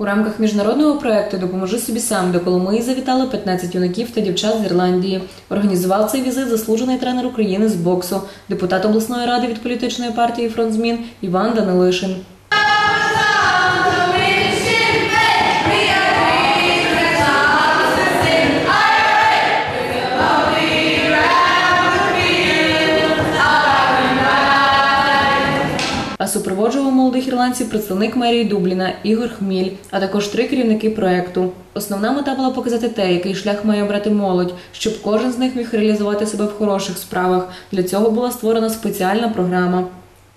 У рамках міжнародного проекту Допоможи собі сам до Коломиї завітали 15 юнаків та дівчат з Ірландії. Організував цей візит заслужений тренер України з боксу, депутат обласної ради від політичної партії Фронт змін Іван Данилишин. Супроводжував молодих ірландців представник мерії Дубліна Ігор Хміль, а також три керівники проекту. Основна мета була показати те, який шлях має обрати молодь, щоб кожен з них міг реалізувати себе в хороших справах. Для цього була створена спеціальна програма.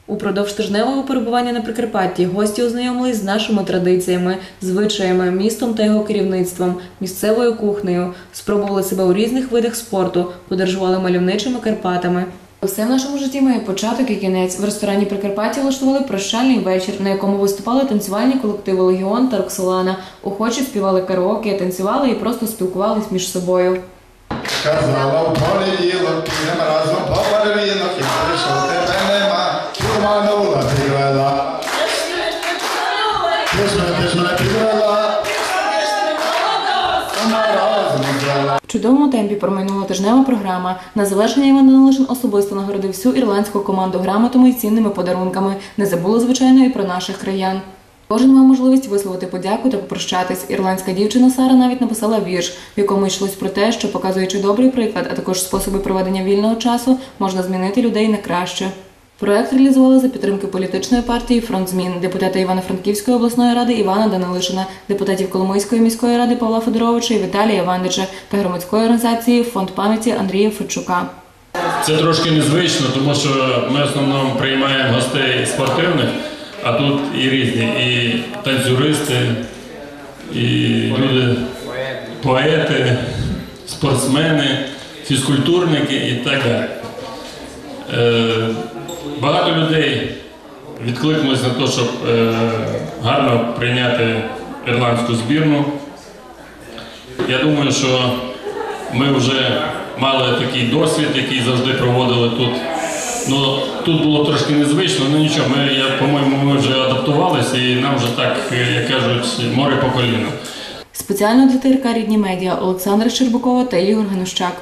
Упродовж тижневого перебування на Прикарпатті гості ознайомились з нашими традиціями, звичаями, містом та його керівництвом, місцевою кухнею, спробували себе у різних видах спорту, подорожували мальовничими Карпатами. Усе в нашому житті має початок і кінець. В ресторані Прикарпаття влаштували прощальний вечір, на якому виступали танцювальні колективи Легіон та Роксолана. Охочі співали караоке, танцювали і просто спілкувались між собою. Казала в понеділок, підемо разом по барвінок, і прийшов тебе нема, Чуманула привела. Ти ж мене, ти ж привела. Сама разом взяла. Чудовому темпі промайнула тижнева програма. На завершення Іван Данилишин особисто нагородив всю ірландську команду грамотами і цінними подарунками. Не забули, звичайно, і про наших краян. Кожен мав можливість висловити подяку та попрощатись. Ірландська дівчина Сара навіть написала вірш, в якому йшлось про те, що показуючи добрий приклад, а також способи проведення вільного часу, можна змінити людей на краще. Проект реалізували за підтримки політичної партії Фронт змін, депутата Івано-Франківської обласної ради Івана Данилишина, депутатів Коломийської міської ради Павла Федоровича і Віталія Вандича та громадської організації Фонд пам'яті Андрія Федчука. Це трошки незвично, тому що ми в основному приймаємо гостей спортивних, а тут і різні, і танцюристи, і люди, поети, спортсмени, фізкультурники і так далі. Багато людей відкликнулись на те, щоб е, гарно прийняти ірландську збірну. Я думаю, що ми вже мали такий досвід, який завжди проводили тут. Ну, тут було трошки незвично, ну нічого, ми, я, по-моєму, ми вже адаптувалися і нам вже так, е, як кажуть, море по коліну. Спеціально для ТРК Рідні медіа Олександра Щербакова та Ігор Ганущак.